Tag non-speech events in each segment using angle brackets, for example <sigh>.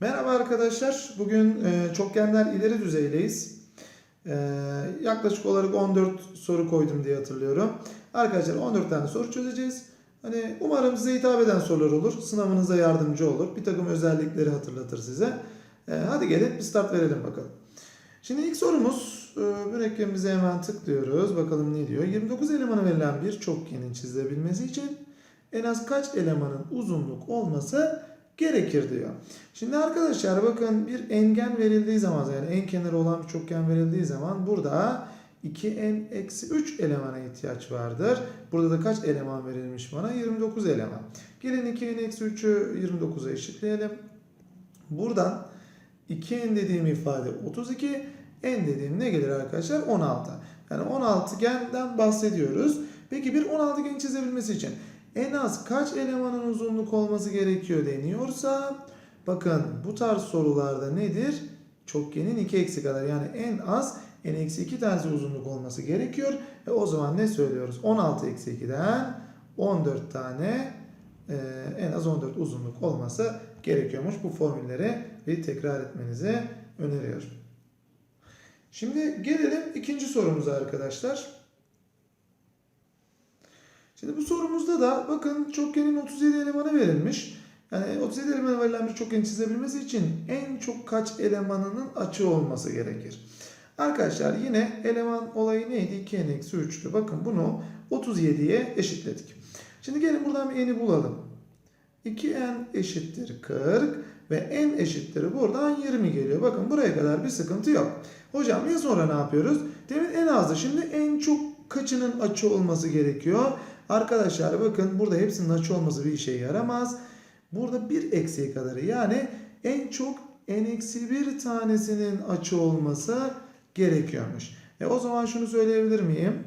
Merhaba arkadaşlar. Bugün e, çokgenler ileri düzeydeyiz. E, yaklaşık olarak 14 soru koydum diye hatırlıyorum. Arkadaşlar 14 tane soru çözeceğiz. Hani umarım size hitap eden sorular olur. Sınavınıza yardımcı olur. Bir takım özellikleri hatırlatır size. E, hadi gelin bir start verelim bakalım. Şimdi ilk sorumuz e, mürekkebimize hemen tıklıyoruz. Bakalım ne diyor. 29 elemanı verilen bir çokgenin çizilebilmesi için en az kaç elemanın uzunluk olması gerekir diyor. Şimdi arkadaşlar bakın bir engen verildiği zaman yani en kenarı olan bir çokgen verildiği zaman burada 2n eksi 3 elemana ihtiyaç vardır. Burada da kaç eleman verilmiş bana? 29 eleman. Gelin 2n eksi 3'ü 29'a eşitleyelim. Buradan 2n dediğim ifade 32, n dediğim ne gelir arkadaşlar? 16. Yani 16 genden bahsediyoruz. Peki bir 16 gen çizebilmesi için en az kaç elemanın uzunluk olması gerekiyor deniyorsa bakın bu tarz sorularda nedir? Çokgenin 2 eksi kadar yani en az n eksi 2 tanesi uzunluk olması gerekiyor. E o zaman ne söylüyoruz? 16 eksi 2'den 14 tane e, en az 14 uzunluk olması gerekiyormuş. Bu formülleri bir tekrar etmenizi öneriyorum. Şimdi gelelim ikinci sorumuza arkadaşlar. Şimdi bu sorumuzda da bakın çokgenin 37 elemanı verilmiş. Yani 37 elemanı verilen bir çokgeni çizebilmesi için en çok kaç elemanının açı olması gerekir. Arkadaşlar yine eleman olayı neydi? 2n eksi 3'tü. Bakın bunu 37'ye eşitledik. Şimdi gelin buradan bir n'i bulalım. 2n eşittir 40 ve n eşittir buradan 20 geliyor. Bakın buraya kadar bir sıkıntı yok. Hocam ya sonra ne yapıyoruz? Demin en azdı. Şimdi en çok kaçının açı olması gerekiyor? Arkadaşlar bakın burada hepsinin açı olması bir işe yaramaz. Burada bir eksiği kadarı yani en çok n eksi bir tanesinin açı olması gerekiyormuş. E o zaman şunu söyleyebilir miyim?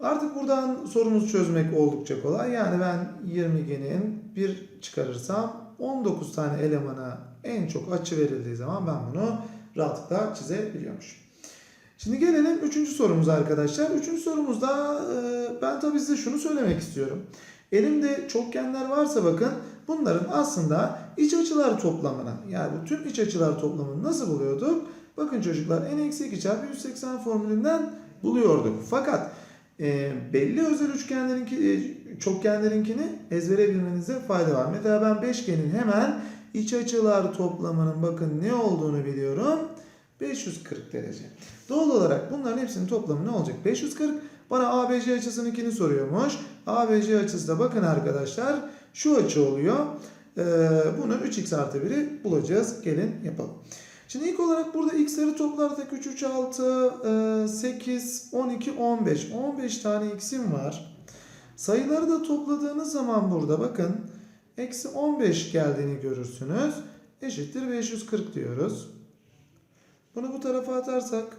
Artık buradan sorumuzu çözmek oldukça kolay. Yani ben 20 genin bir çıkarırsam 19 tane elemana en çok açı verildiği zaman ben bunu rahatlıkla çizebiliyormuşum. Şimdi gelelim üçüncü sorumuza arkadaşlar. Üçüncü sorumuzda e, ben tabii size şunu söylemek istiyorum. Elimde çokgenler varsa bakın bunların aslında iç açılar toplamına yani tüm iç açılar toplamını nasıl buluyorduk? Bakın çocuklar n eksi 2 çarpı 180 formülünden buluyorduk. Fakat e, belli özel üçgenlerinki, e, çokgenlerinkini ezbere bilmenize fayda var. Mesela ben beşgenin hemen iç açılar toplamının bakın ne olduğunu biliyorum. 540 derece. Doğal olarak bunların hepsinin toplamı ne olacak? 540. Bana ABC açısınınkini soruyormuş. ABC açısı da bakın arkadaşlar şu açı oluyor. Ee, bunu 3x artı 1'i bulacağız. Gelin yapalım. Şimdi ilk olarak burada x'leri toplarsak 3, 3, 6, 8, 12, 15. 15 tane x'im var. Sayıları da topladığınız zaman burada bakın eksi 15 geldiğini görürsünüz. Eşittir 540 diyoruz. Bunu bu tarafa atarsak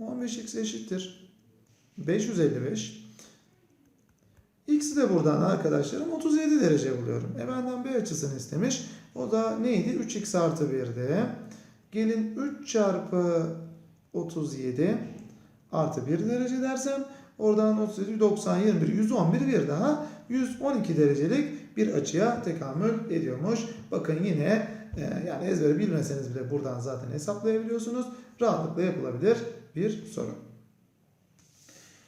15x eşittir 555. X'i de buradan arkadaşlarım 37 derece buluyorum. E benden B açısını istemiş. O da neydi? 3x artı 1'de. Gelin 3 çarpı 37 artı 1 derece dersem oradan 37 90 21 111 bir daha 112 derecelik bir açıya tekamül ediyormuş. Bakın yine yani ezbere bilmeseniz bile buradan zaten hesaplayabiliyorsunuz. Rahatlıkla yapılabilir bir soru.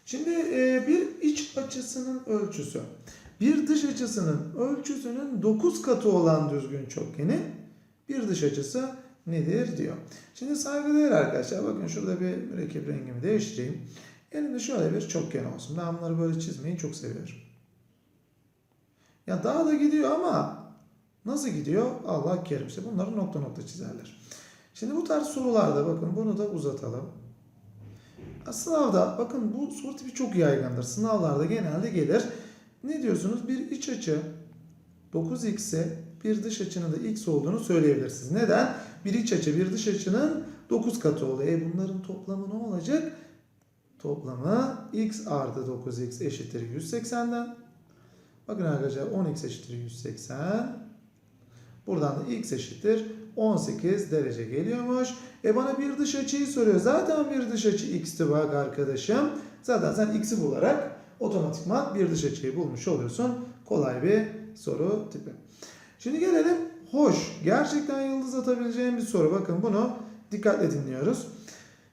Şimdi e, bir iç açısının ölçüsü bir dış açısının ölçüsünün 9 katı olan düzgün çokgeni bir dış açısı nedir diyor. Şimdi saygıdeğer arkadaşlar bakın şurada bir mürekkep rengimi değiştireyim. Elimde şöyle bir çokgen olsun. Ben bunları böyle çizmeyi çok seviyorum. Ya daha da gidiyor ama nasıl gidiyor? Allah kerimse bunları nokta nokta çizerler. Şimdi bu tarz sorularda bakın bunu da uzatalım. Sınavda bakın bu soru tipi çok yaygındır. Sınavlarda genelde gelir. Ne diyorsunuz? Bir iç açı 9x'e bir dış açının da x olduğunu söyleyebilirsiniz. Neden? Bir iç açı bir dış açının 9 katı oluyor. E bunların toplamı ne olacak? Toplamı x artı 9x eşittir 180'den. Bakın arkadaşlar 10x eşittir 180. Buradan da x eşittir 18 derece geliyormuş. E bana bir dış açıyı soruyor. Zaten bir dış açı x'ti bak arkadaşım. Zaten sen x'i bularak otomatikman bir dış açıyı bulmuş oluyorsun. Kolay bir soru tipi. Şimdi gelelim Hoş. Gerçekten yıldız atabileceğim bir soru. Bakın bunu dikkatle dinliyoruz.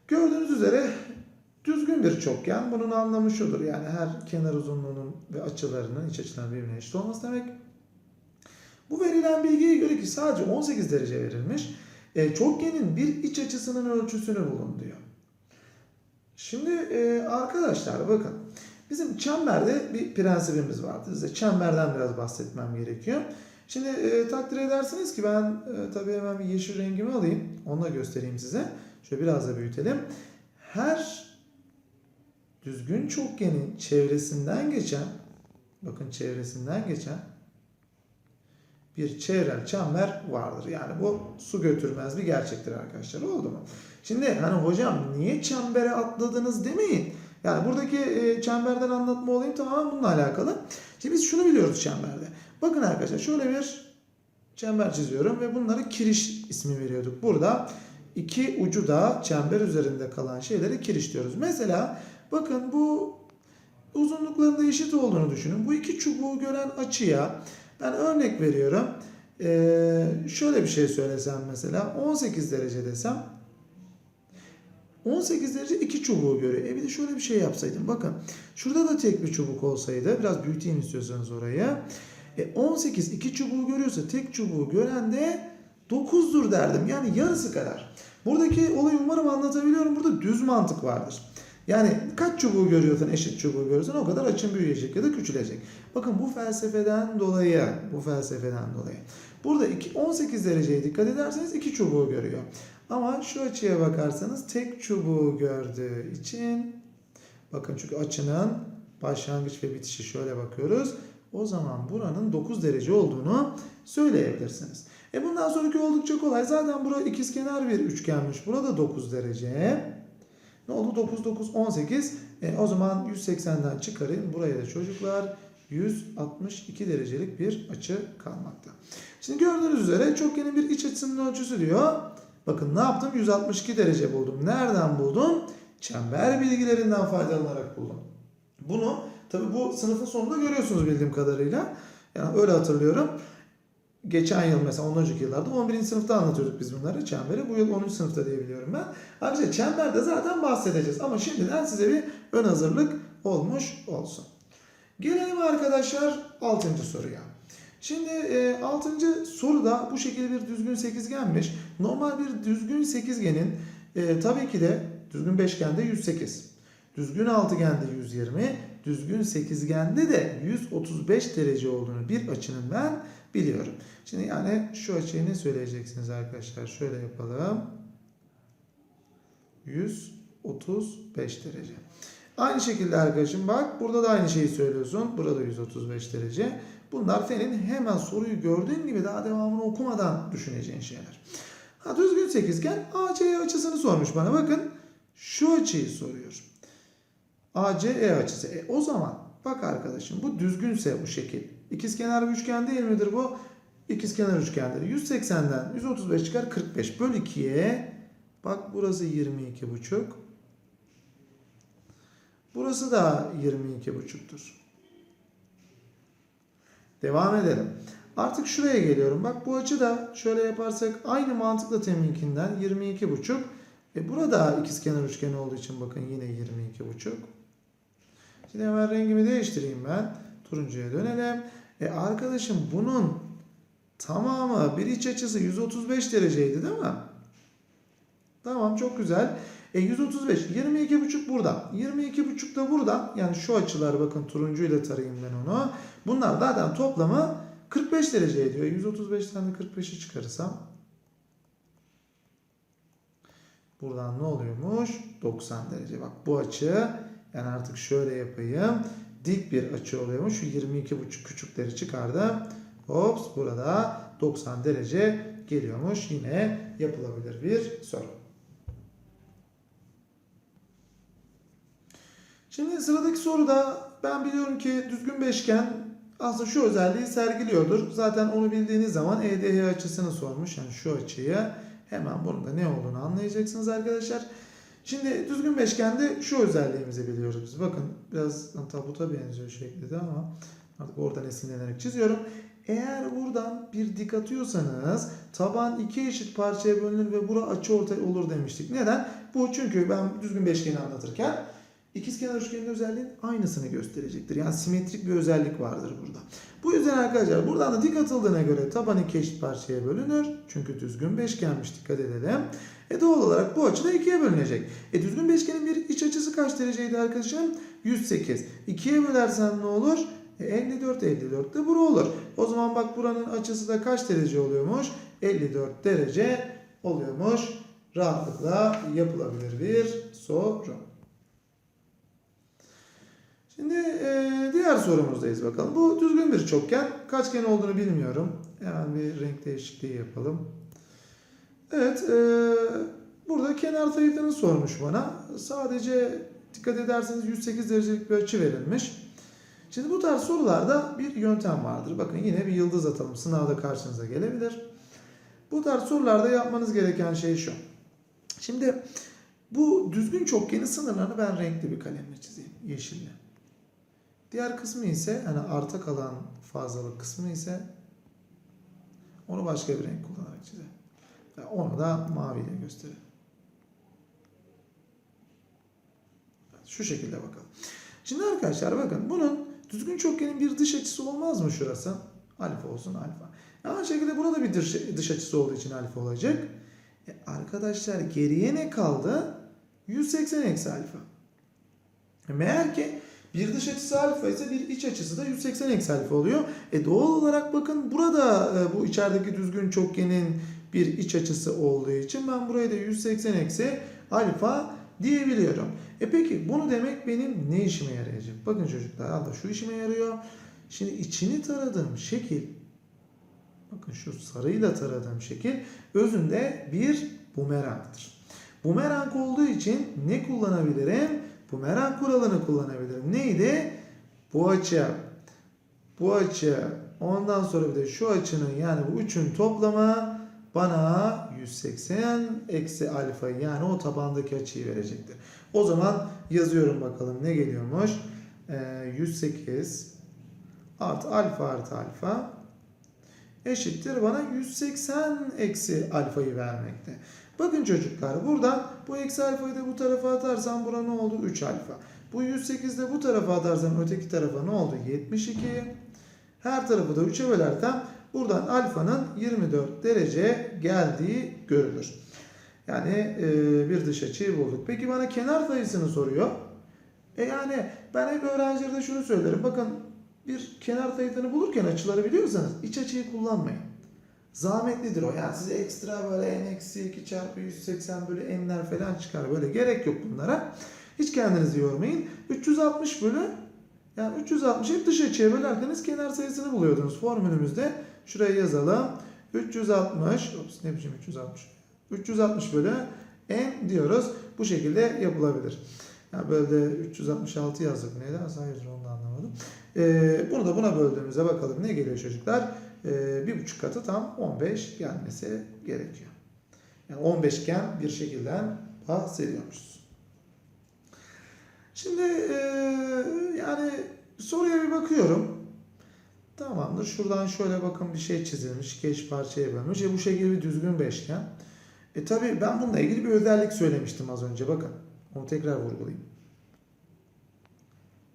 Gördüğünüz üzere düzgün bir çokgen. Bunun anlamı şudur. Yani her kenar uzunluğunun ve açılarının iç açılarının birbirine eşit olması demek. Bu verilen bilgiye göre ki sadece 18 derece verilmiş. E, çokgenin bir iç açısının ölçüsünü bulun diyor. Şimdi e, arkadaşlar bakın. Bizim çemberde bir prensibimiz vardı. Size çemberden biraz bahsetmem gerekiyor. Şimdi e, takdir edersiniz ki ben e, tabii hemen bir yeşil rengimi alayım. Onu da göstereyim size. Şöyle biraz da büyütelim. Her düzgün çokgenin çevresinden geçen bakın çevresinden geçen bir çevrel çember vardır. Yani bu su götürmez bir gerçektir arkadaşlar. Oldu mu? Şimdi hani hocam niye çembere atladınız demeyin. Yani buradaki e, çemberden anlatma olayım tamamen bununla alakalı. Şimdi biz şunu biliyoruz çemberde. Bakın arkadaşlar şöyle bir çember çiziyorum ve bunlara kiriş ismi veriyorduk. Burada iki ucu da çember üzerinde kalan şeylere kiriş diyoruz. Mesela bakın bu uzunluklarında eşit olduğunu düşünün. Bu iki çubuğu gören açıya ben örnek veriyorum. Ee, şöyle bir şey söylesem mesela 18 derece desem 18 derece iki çubuğu görüyor. E bir de şöyle bir şey yapsaydım. Bakın şurada da tek bir çubuk olsaydı biraz büyüteyim istiyorsanız orayı. E 18 iki çubuğu görüyorsa tek çubuğu gören de 9'dur derdim. Yani yarısı kadar. Buradaki olayı umarım anlatabiliyorum. Burada düz mantık vardır. Yani kaç çubuğu görüyorsan eşit çubuğu görürsen o kadar açın büyüyecek ya da küçülecek. Bakın bu felsefeden dolayı, bu felsefeden dolayı. Burada iki, 18 dereceye dikkat ederseniz iki çubuğu görüyor. Ama şu açıya bakarsanız tek çubuğu gördüğü için bakın çünkü açının başlangıç ve bitişi şöyle bakıyoruz. O zaman buranın 9 derece olduğunu söyleyebilirsiniz. E bundan sonraki oldukça kolay. Zaten bura ikizkenar bir üçgenmiş. Burada 9 derece. Ne oldu? 9, 9, 18. E, o zaman 180'den çıkarın. Buraya da çocuklar 162 derecelik bir açı kalmakta. Şimdi gördüğünüz üzere çokgenin bir iç açısının ölçüsü diyor. Bakın ne yaptım? 162 derece buldum. Nereden buldum? Çember bilgilerinden faydalanarak buldum. Bunu tabi bu sınıfın sonunda görüyorsunuz bildiğim kadarıyla. Yani öyle hatırlıyorum. Geçen yıl mesela ondan önceki yıllarda 11. sınıfta anlatıyorduk biz bunları çemberi. Bu yıl 10. sınıfta diye biliyorum ben. Ayrıca çemberde zaten bahsedeceğiz. Ama şimdiden size bir ön hazırlık olmuş olsun. Gelelim arkadaşlar 6. soruya. Şimdi e, 6. soruda bu şekilde bir düzgün sekizgenmiş. Normal bir düzgün sekizgenin e, tabii ki de düzgün beşgende 108. Düzgün altıgende 120, düzgün sekizgende de 135 derece olduğunu bir açının ben biliyorum. Şimdi yani şu açıyı ne söyleyeceksiniz arkadaşlar? Şöyle yapalım. 135 derece. Aynı şekilde arkadaşım bak burada da aynı şeyi söylüyorsun. Burada 135 derece. Bunlar senin hemen soruyu gördüğün gibi daha devamını okumadan düşüneceğin şeyler. Ha, düzgün sekizgen AC açısını sormuş bana. Bakın şu açıyı soruyor. ACE açısı. E, o zaman bak arkadaşım bu düzgünse bu şekil. İkizkenar bir üçgen değil midir bu? İkizkenar üçgendir. 180'den 135 çıkar 45. Böl 2'ye bak burası 22 buçuk. Burası da 22 buçuktur. Devam edelim. Artık şuraya geliyorum. Bak bu açı da şöyle yaparsak aynı mantıkla teminkinden 22 buçuk. E burada ikizkenar üçgen olduğu için bakın yine 22 buçuk. Şimdi hemen rengimi değiştireyim ben. Turuncuya dönelim. E arkadaşım bunun tamamı bir iç açısı 135 dereceydi değil mi? Tamam çok güzel. E 135 22 buçuk burada. 22 buçuk da burada. Yani şu açılar bakın turuncuyla tarayayım ben onu. Bunlar zaten toplamı 45 derece ediyor. 135'ten de 45'i çıkarırsam buradan ne oluyormuş? 90 derece. Bak bu açı yani artık şöyle yapayım. Dik bir açı oluyormuş. Şu 22,5 küçükleri çıkardım. Hops burada 90 derece geliyormuş. Yine yapılabilir bir soru. Şimdi sıradaki soruda ben biliyorum ki düzgün beşgen aslında şu özelliği sergiliyordur. Zaten onu bildiğiniz zaman EDH açısını sormuş. Yani şu açıyı hemen bunun da ne olduğunu anlayacaksınız arkadaşlar. Şimdi düzgün beşgende şu özelliğimizi biliyoruz biz. Bakın biraz tabuta benziyor şekli de ama artık oradan esinlenerek çiziyorum. eğer buradan bir dik atıyorsanız taban iki eşit parçaya bölünür ve bura açıortay olur demiştik. Neden? Bu çünkü ben düzgün beşgeni anlatırken ikizkenar üçgenin özelliğin aynısını gösterecektir. Yani simetrik bir özellik vardır burada. Bu yüzden arkadaşlar buradan da dik atıldığına göre taban iki eşit parçaya bölünür. Çünkü düzgün beşgenmiş dikkat edelim. E doğal olarak bu açı da ikiye bölünecek. E düzgün beşgenin bir iç açısı kaç dereceydi arkadaşım? 108. İkiye bölersen ne olur? E 54 54 de bura olur. O zaman bak buranın açısı da kaç derece oluyormuş? 54 derece oluyormuş. Rahatlıkla yapılabilir bir soru. Şimdi e, diğer sorumuzdayız bakalım. Bu düzgün bir çokgen. Kaçgen olduğunu bilmiyorum. Hemen bir renk değişikliği yapalım. Evet, e, burada kenar sayılarını sormuş bana. Sadece dikkat ederseniz 108 derecelik bir açı verilmiş. Şimdi bu tarz sorularda bir yöntem vardır. Bakın yine bir yıldız atalım. Sınavda karşınıza gelebilir. Bu tarz sorularda yapmanız gereken şey şu. Şimdi bu düzgün çokgenin sınırlarını ben renkli bir kalemle çizeyim. Yeşille. Diğer kısmı ise hani arta kalan fazlalık kısmı ise onu başka bir renk kullanarak çizelim. Ve Onu da maviyle gösterelim. Şu şekilde bakalım. Şimdi arkadaşlar bakın bunun düzgün çokgenin bir dış açısı olmaz mı şurası? Alfa olsun alfa. Aynı şekilde burada bir dış, dış açısı olduğu için alfa olacak. E arkadaşlar geriye ne kaldı? 180 eksi alfa. E meğer ki bir dış açısı alfa ise bir iç açısı da 180 eksi alfa oluyor. E doğal olarak bakın burada e, bu içerideki düzgün çokgenin bir iç açısı olduğu için ben burayı da 180 eksi alfa diyebiliyorum. E peki bunu demek benim ne işime yarayacak? Bakın çocuklar da şu işime yarıyor. Şimdi içini taradığım şekil bakın şu sarıyla taradığım şekil özünde bir bumerangdır. Bumerang olduğu için ne kullanabilirim? Bumerang kuralını kullanabilirim. Neydi? Bu açı, bu açı, ondan sonra bir de şu açının yani bu üçün toplamı bana 180 eksi alfayı yani o tabandaki açıyı verecektir. O zaman yazıyorum bakalım ne geliyormuş. Ee, 108 artı alfa artı alfa eşittir bana 180 eksi alfayı vermekte. Bakın çocuklar buradan bu eksi alfayı da bu tarafa atarsam bura ne oldu? 3 alfa. Bu 108 de bu tarafa atarsam öteki tarafa ne oldu? 72. Her tarafı da 3'e bölersem buradan alfanın 24 derece geldiği görülür. Yani e, bir dış açıyı bulduk. Peki bana kenar sayısını soruyor. E yani ben hep öğrencilere şunu söylerim. Bakın bir kenar sayısını bulurken açıları biliyorsanız iç açıyı kullanmayın. Zahmetlidir o. Yani size ekstra böyle n eksi 2 çarpı 180 bölü n'ler falan çıkar. Böyle gerek yok bunlara. Hiç kendinizi yormayın. 360 bölü yani 360 hep dış açıya bölerseniz kenar sayısını buluyordunuz. Formülümüzde şuraya yazalım. 360 ops ne biçim 360 360 bölü n diyoruz. Bu şekilde yapılabilir. Yani böyle de 366 yazdık. Neydi? Hayırdır onu da anlamadım. Ee, bunu da buna böldüğümüzde bakalım ne geliyor çocuklar? Ee, bir buçuk katı tam 15 gelmesi gerekiyor. Yani 15 iken bir şekilden bahsediyormuşuz. Şimdi ee, yani soruya bir bakıyorum. Tamamdır. Şuradan şöyle bakın bir şey çizilmiş. Eş parçaya bölmüş. E bu şekilde bir düzgün beşgen. E tabi ben bununla ilgili bir özellik söylemiştim az önce. Bakın. Onu tekrar vurgulayayım.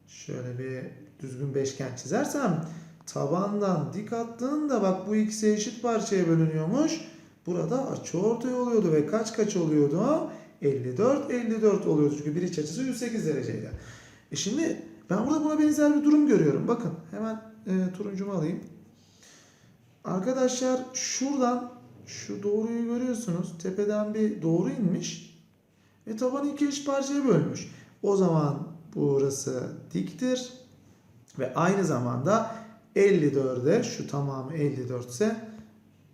Şöyle bir düzgün beşgen çizersem tabandan dik attığında bak bu ikisi eşit parçaya bölünüyormuş. Burada açıortay oluyordu ve kaç kaç oluyordu? 54 54 oluyordu çünkü bir iç açısı 108 dereceydi. E şimdi ben burada buna benzer bir durum görüyorum. Bakın hemen e, turuncumu alayım. Arkadaşlar şuradan şu doğruyu görüyorsunuz. Tepeden bir doğru inmiş. Ve tabanı iki eşit parçaya bölmüş. O zaman burası diktir. Ve aynı zamanda 54'e şu tamamı 54 ise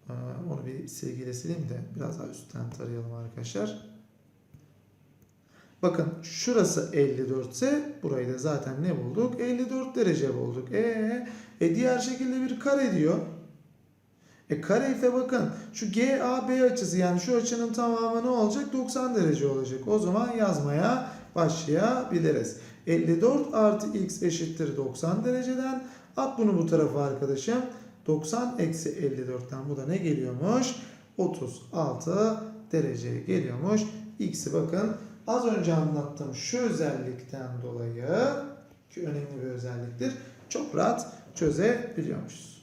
e, onu bir silgiyle sileyim de biraz daha üstten tarayalım arkadaşlar. Bakın şurası 54 ise burayı da zaten ne bulduk? 54 derece bulduk. E, e diğer şekilde bir kare diyor. E kare ise bakın şu GAB açısı yani şu açının tamamı ne olacak? 90 derece olacak. O zaman yazmaya başlayabiliriz. 54 artı x eşittir 90 dereceden. At bunu bu tarafa arkadaşım. 90 eksi 54'ten bu da ne geliyormuş? 36 dereceye geliyormuş. X'i bakın az önce anlattığım şu özellikten dolayı ki önemli bir özelliktir. Çok rahat çözebiliyormuşuz.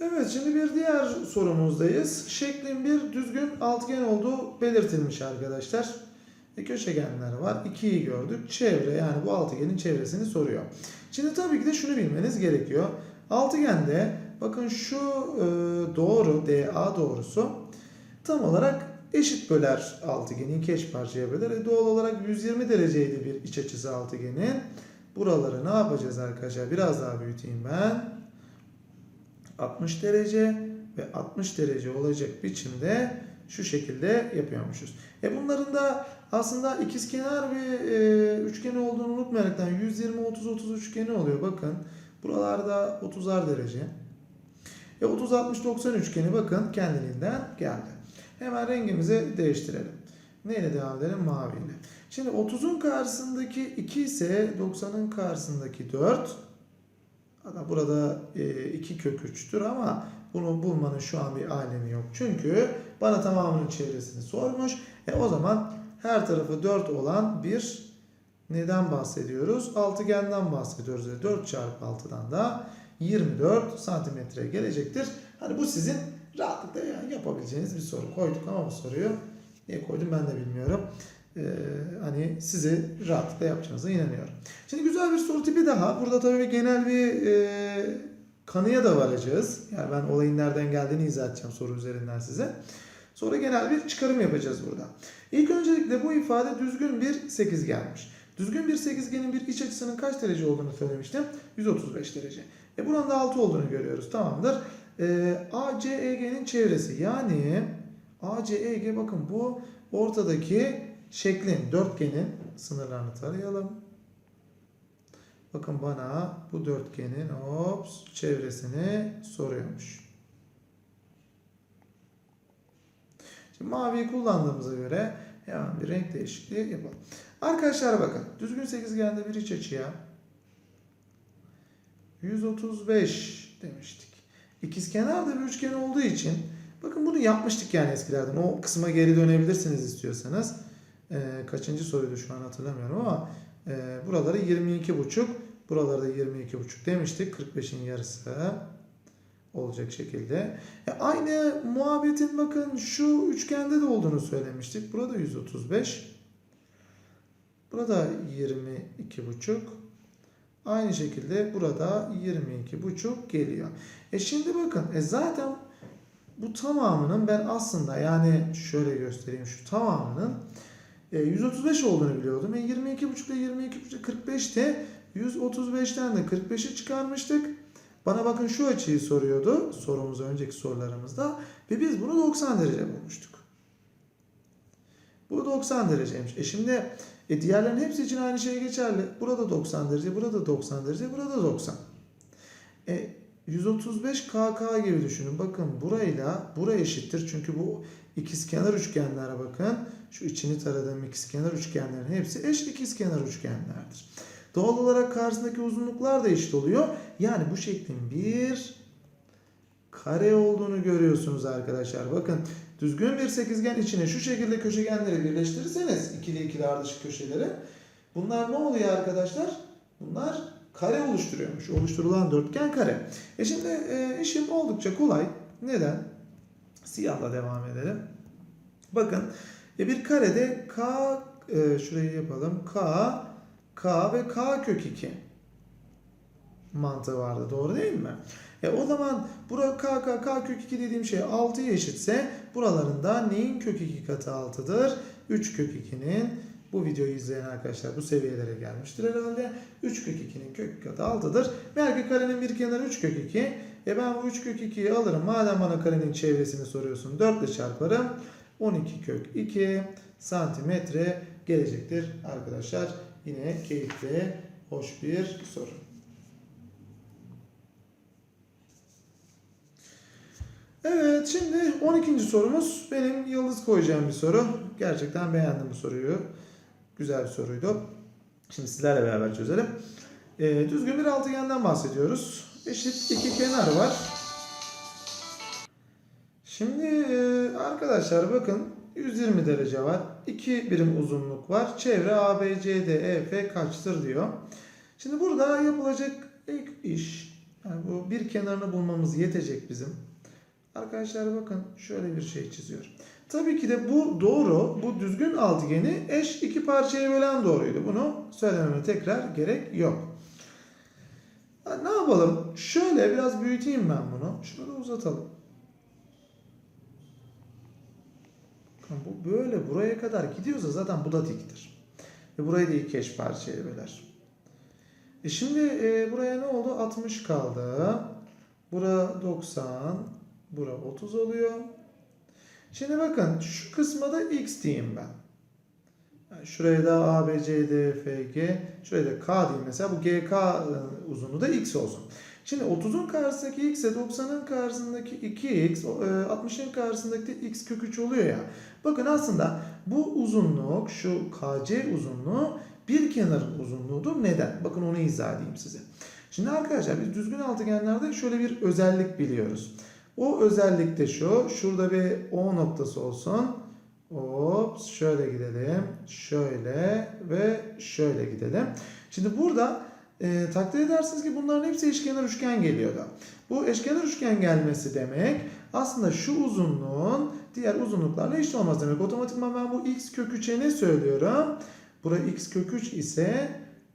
Evet şimdi bir diğer sorumuzdayız. Şeklin bir düzgün altıgen olduğu belirtilmiş arkadaşlar. E, köşegenler var. 2'yi gördük. Çevre yani bu altıgenin çevresini soruyor. Şimdi tabii ki de şunu bilmeniz gerekiyor. Altıgende bakın şu e, doğru DA doğrusu tam olarak eşit böler altıgeni iki eş parçaya böler. E, doğal olarak 120 dereceydi bir iç açısı altıgenin. Buraları ne yapacağız arkadaşlar? Biraz daha büyüteyim ben. 60 derece ve 60 derece olacak biçimde şu şekilde yapıyormuşuz. E bunların da aslında ikizkenar bir e, üçgeni olduğunu unutmayaraktan 120 30 30 üçgeni oluyor. Bakın buralarda 30'ar derece. E 30 60 90 üçgeni bakın kendiliğinden geldi. Hemen rengimizi değiştirelim. Neyle devam edelim? Maviyle. Şimdi 30'un karşısındaki 2 ise 90'ın karşısındaki 4. Hatta burada 2 kök 3'tür ama bunu bulmanın şu an bir alemi yok. Çünkü bana tamamının çevresini sormuş. E o zaman her tarafı 4 olan bir neden bahsediyoruz? Altıgenden bahsediyoruz. E 4 çarpı 6'dan da 24 santimetre gelecektir. Hani bu sizin rahatlıkla yapabileceğiniz bir soru. Koyduk ama bu soruyu niye koydum ben de bilmiyorum. Ee, hani sizi rahatlıkla yapacağınıza inanıyorum. Şimdi güzel bir soru tipi daha. Burada tabii genel bir e, kanıya da varacağız. Yani ben olayın nereden geldiğini izah edeceğim soru üzerinden size. Sonra genel bir çıkarım yapacağız burada. İlk öncelikle bu ifade düzgün bir sekizgenmiş. Düzgün bir sekizgenin bir iç açısının kaç derece olduğunu söylemiştim. 135 derece. E buranın da 6 olduğunu görüyoruz. Tamamdır. E, ACEG'nin çevresi yani ACEG bakın bu ortadaki şeklin, dörtgenin sınırlarını tarayalım. Bakın bana bu dörtgenin ops, çevresini soruyormuş. Şimdi maviyi kullandığımıza göre hemen bir renk değişikliği yapalım. Arkadaşlar bakın düzgün sekizgende bir iç açıya 135 demiştik. İkizkenar da bir üçgen olduğu için bakın bunu yapmıştık yani eskilerden. O kısma geri dönebilirsiniz istiyorsanız. Ee, kaçıncı soruydu şu an hatırlamıyorum ama e, buraları 22,5 buralarda 22,5 demiştik. 45'in yarısı olacak şekilde. E, aynı muhabbetin bakın şu üçgende de olduğunu söylemiştik. Burada 135. Burada 22,5. Aynı şekilde burada 22,5 geliyor. E şimdi bakın e zaten bu tamamının ben aslında yani şöyle göstereyim şu tamamının e, 135 olduğunu biliyordum. E 22,5 ile 22,5 45'te 135'ten de 45'i çıkarmıştık. Bana bakın şu açıyı soruyordu sorumuz önceki sorularımızda ve biz bunu 90 derece bulmuştuk. Bu 90 dereceymiş. E şimdi e diğerlerin hepsi için aynı şey geçerli. Burada 90 derece, burada 90 derece, burada 90. E 135 kk gibi düşünün. Bakın burayla bura eşittir. Çünkü bu ikizkenar üçgenlere bakın. Şu içini taradığım ikizkenar üçgenlerin hepsi eş ikizkenar üçgenlerdir. Doğal olarak karşısındaki uzunluklar da eşit oluyor. Yani bu şeklin bir kare olduğunu görüyorsunuz arkadaşlar. Bakın düzgün bir sekizgen içine şu şekilde köşegenleri birleştirirseniz ikili ikili ardışık köşeleri bunlar ne oluyor arkadaşlar? Bunlar kare oluşturuyormuş. Oluşturulan dörtgen kare. E şimdi e, işim oldukça kolay. Neden? Siyahla devam edelim. Bakın e, bir karede k e, şurayı yapalım. K k ve k kök 2 mantığı vardı. Doğru değil mi? E o zaman bura k k k kök 2 dediğim şey 6'ya eşitse buralarında neyin kök 2 katı 6'dır? 3 kök 2'nin bu videoyu izleyen arkadaşlar bu seviyelere gelmiştir herhalde. 3 kök 2'nin kök katı 6'dır. Belki karenin bir kenarı 3 kök 2. E ben bu 3 kök 2'yi alırım. Madem bana karenin çevresini soruyorsun 4 ile çarparım. 12 kök 2 santimetre gelecektir arkadaşlar. Yine keyifli, hoş bir soru. Evet şimdi 12. sorumuz benim yıldız koyacağım bir soru. Gerçekten beğendim bu soruyu. Güzel bir soruydu. Şimdi sizlerle beraber çözelim. Ee, düzgün bir altıgenden bahsediyoruz. Eşit iki kenar var. Şimdi e, arkadaşlar bakın 120 derece var. 2 birim uzunluk var. Çevre ABCD EF kaçtır diyor. Şimdi burada yapılacak ilk iş yani bu bir kenarını bulmamız yetecek bizim. Arkadaşlar bakın şöyle bir şey çiziyor. Tabii ki de bu doğru. Bu düzgün altıgeni eş iki parçaya bölen doğruydu. Bunu söylememe tekrar gerek yok. Ne yapalım? Şöyle biraz büyüteyim ben bunu. Şunu da uzatalım. Bu böyle buraya kadar gidiyorsa zaten bu da diktir. Ve burayı da iki eş parçaya böler. E şimdi e, buraya ne oldu? 60 kaldı. Bura 90. Bura 30 oluyor. Şimdi bakın şu kısma da x diyeyim ben. Yani şuraya da A, B, C, D, F, G. Şuraya da K diyeyim mesela. Bu GK e, uzunluğu da x olsun. Şimdi 30'un karşısındaki x ise 90'ın karşısındaki 2x, o, e, 60'ın karşısındaki de x kök 3 oluyor ya. Bakın aslında bu uzunluk, şu KC uzunluğu bir kenarın uzunluğudur. Neden? Bakın onu izah edeyim size. Şimdi arkadaşlar biz düzgün altıgenlerde şöyle bir özellik biliyoruz. O özellik de şu. Şurada bir O noktası olsun. Hop şöyle gidelim. Şöyle ve şöyle gidelim. Şimdi burada e, takdir edersiniz ki bunların hepsi eşkenar üçgen geliyordu. Bu eşkenar üçgen gelmesi demek aslında şu uzunluğun diğer uzunluklarla eşit olmaz demek. Otomatikman ben bu x kök 3'e ne söylüyorum? Bura x kök 3 ise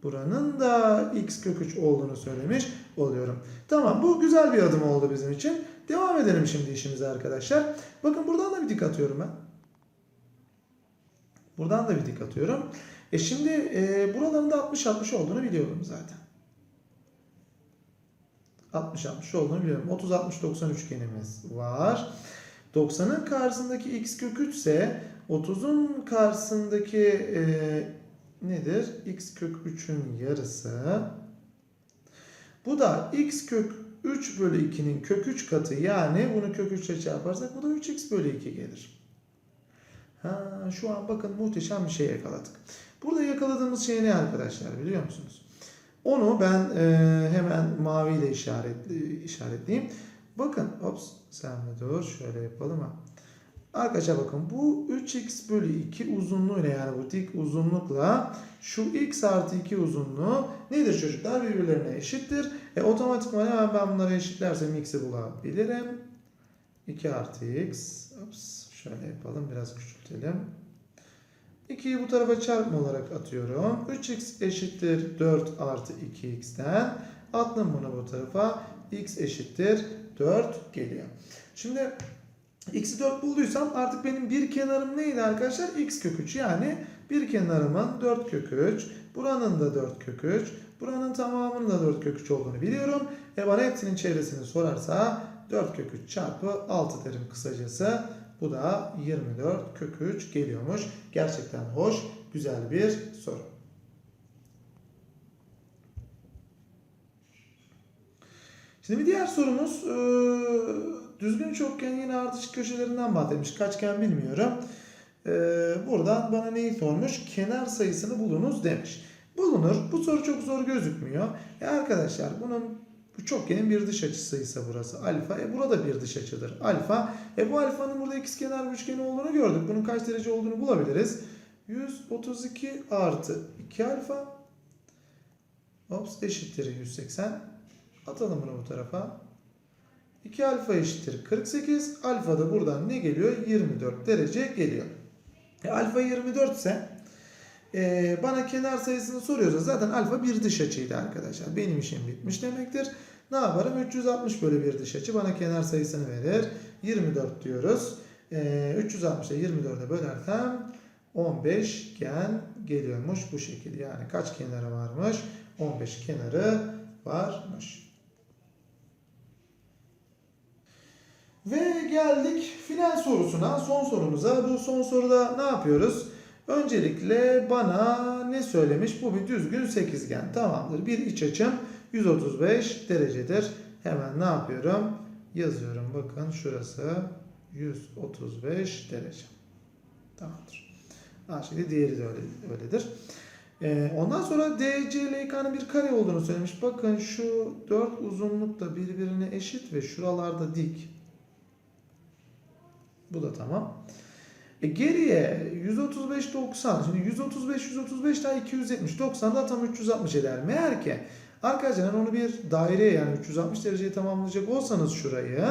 buranın da x kök 3 olduğunu söylemiş oluyorum. Tamam bu güzel bir adım oldu bizim için. Devam edelim şimdi işimize arkadaşlar. Bakın buradan da bir dik atıyorum ben. Buradan da bir dik atıyorum. E şimdi e, buraların da 60-60 olduğunu biliyorum zaten. 60-60 olduğunu biliyorum. 30-60-90 üçgenimiz var. 90'ın karşısındaki x kök 3 ise 30'un karşısındaki e, nedir? x kök 3'ün yarısı. Bu da x kök 3 bölü 2'nin kök 3 katı yani bunu kök 3 ile çarparsak bu da 3x bölü 2 gelir. Ha, şu an bakın muhteşem bir şey yakaladık. Burada yakaladığımız şey ne arkadaşlar biliyor musunuz? Onu ben e, hemen maviyle işaretli, işaretleyeyim. Bakın ops sen de dur şöyle yapalım ha. Arkadaşlar bakın bu 3x bölü 2 uzunluğuyla yani bu dik uzunlukla şu x artı 2 uzunluğu nedir çocuklar? Birbirlerine eşittir. E otomatikman hemen ben bunları eşitlersem x'i bulabilirim. 2 artı x. Ops, şöyle yapalım biraz küçültelim. 2'yi bu tarafa çarpma olarak atıyorum. 3x eşittir 4 artı 2x'ten. Attım bunu bu tarafa. x eşittir 4 geliyor. Şimdi x'i 4 bulduysam artık benim bir kenarım neydi arkadaşlar? x kök 3 yani bir kenarımın 4 kök 3, buranın da 4 kök 3, buranın tamamının da 4 kök 3 olduğunu biliyorum. E bana hepsinin çevresini sorarsa 4 kök 3 çarpı 6 derim kısacası. Bu da 24 kök 3 geliyormuş. Gerçekten hoş, güzel bir soru. Şimdi bir diğer sorumuz e, düzgün çokgen yine ardışık köşelerinden bahsetmiş. Kaçgen bilmiyorum. E, buradan bana neyi sormuş? Kenar sayısını bulunuz demiş. Bulunur. Bu soru çok zor gözükmüyor. E arkadaşlar bunun bu çokgenin bir dış açısı ise burası alfa. E burada bir dış açıdır alfa. E bu alfanın burada ikizkenar üçgeni olduğunu gördük. Bunun kaç derece olduğunu bulabiliriz. 132 artı 2 alfa. Ops eşittir 180. Atalım bunu bu tarafa. 2 alfa eşittir 48. Alfa da buradan ne geliyor? 24 derece geliyor. E, alfa 24 ise e, bana kenar sayısını soruyorsa zaten alfa bir dış açıydı arkadaşlar. Benim işim bitmiş demektir. Ne yaparım? 360 bölü bir dış açı bana kenar sayısını verir. 24 diyoruz. E, 360'a 24'e bölersem 15 gen geliyormuş bu şekilde. Yani kaç kenarı varmış? 15 kenarı varmış. Ve geldik final sorusuna, son sorumuza. Bu son soruda ne yapıyoruz? Öncelikle bana ne söylemiş? Bu bir düzgün sekizgen. Tamamdır. Bir iç açım 135 derecedir. Hemen ne yapıyorum? Yazıyorum. Bakın şurası 135 derece. Tamamdır. Aynı şekilde diğeri de öyle, öyledir. Ee, ondan sonra DCLK'nın bir kare olduğunu söylemiş. Bakın şu dört uzunluk da birbirine eşit ve şuralarda dik. Bu da tamam. E geriye 135 90. Şimdi 135 135 daha 270. 90 da tam 360 eder. Meğer ki arkadaşlar onu bir daireye yani 360 dereceyi tamamlayacak olsanız şurayı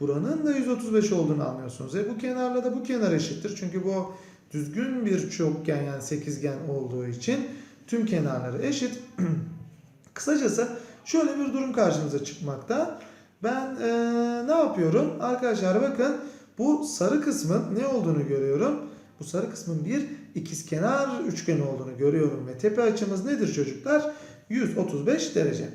buranın da 135 olduğunu anlıyorsunuz. E bu kenarla da bu kenar eşittir. Çünkü bu düzgün bir çokgen yani sekizgen olduğu için tüm kenarları eşit. <clears throat> Kısacası şöyle bir durum karşımıza çıkmakta. Ben eee, ne yapıyorum? Arkadaşlar bakın bu sarı kısmın ne olduğunu görüyorum. Bu sarı kısmın bir ikizkenar üçgen olduğunu görüyorum ve tepe açımız nedir çocuklar? 135 derece.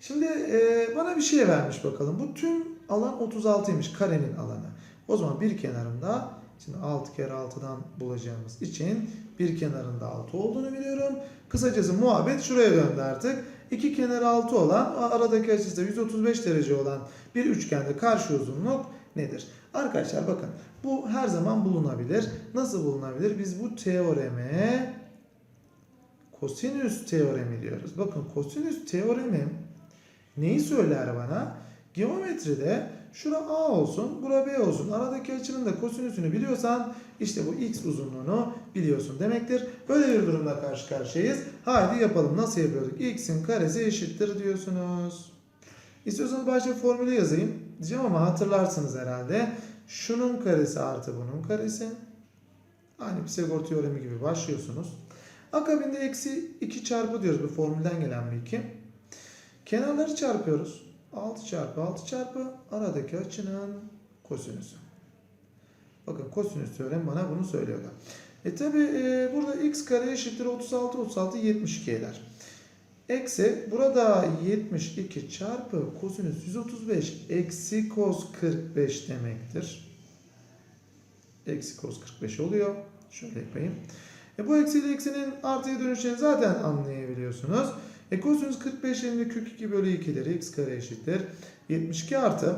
Şimdi eee, bana bir şey vermiş bakalım. Bu tüm alan 36'ymış karenin alanı. O zaman bir kenarında şimdi 6 kere 6'dan bulacağımız için bir kenarında 6 olduğunu biliyorum. Kısacası muhabbet şuraya döndü artık. İki kenar 6 olan aradaki açısı da 135 derece olan bir üçgende karşı uzunluk nedir? Arkadaşlar bakın bu her zaman bulunabilir. Nasıl bulunabilir? Biz bu teoreme kosinüs teoremi diyoruz. Bakın kosinüs teoremi neyi söyler bana? Geometride şura A olsun, bura B olsun. Aradaki açının da kosinüsünü biliyorsan işte bu x uzunluğunu biliyorsun demektir. Böyle bir durumla karşı karşıyayız. Haydi yapalım. Nasıl yapıyorduk? x'in karesi eşittir diyorsunuz. İstiyorsanız başta formülü yazayım. Diyeceğim ama hatırlarsınız herhalde. Şunun karesi artı bunun karesi. Aynı Pisagor teoremi gibi başlıyorsunuz. Akabinde eksi 2 çarpı diyoruz. Bu formülden gelen bir 2. Kenarları çarpıyoruz. 6 çarpı 6 çarpı aradaki açının kosinüsü. Bakın kosinüs teoremi bana bunu söylüyorlar. E tabi e, burada x kare eşittir 36 36 72 eder. Eksi burada 72 çarpı kosinüs 135 eksi kos 45 demektir. Eksi kos 45 oluyor. Şöyle yapayım. E bu eksi ile eksinin artıya dönüşeceğini zaten anlayabiliyorsunuz. E kosinüs 45 yerine kök 2 bölü 2'dir. x kare eşittir. 72 artı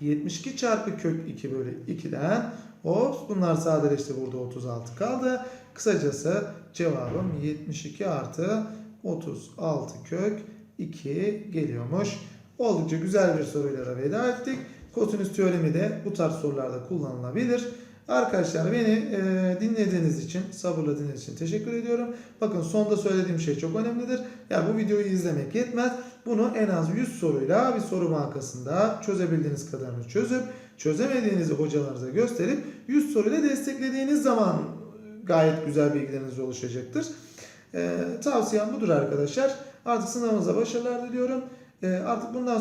72 çarpı kök 2 bölü 2'den hop bunlar sadeleşti burada 36 kaldı. Kısacası cevabım 72 artı 36 kök 2 geliyormuş. Oldukça güzel bir soruyla da veda ettik. Kosinüs teoremi de bu tarz sorularda kullanılabilir. Arkadaşlar beni e, dinlediğiniz için, sabırla dinlediğiniz için teşekkür ediyorum. Bakın sonda söylediğim şey çok önemlidir. Ya bu videoyu izlemek yetmez. Bunu en az 100 soruyla bir soru bankasında çözebildiğiniz kadarını çözüp çözemediğinizi hocalarınıza gösterip 100 soruyla desteklediğiniz zaman gayet güzel bilgileriniz oluşacaktır. E, tavsiyem budur arkadaşlar. Artık sınavınıza başarılar diliyorum. E, artık bundan sonra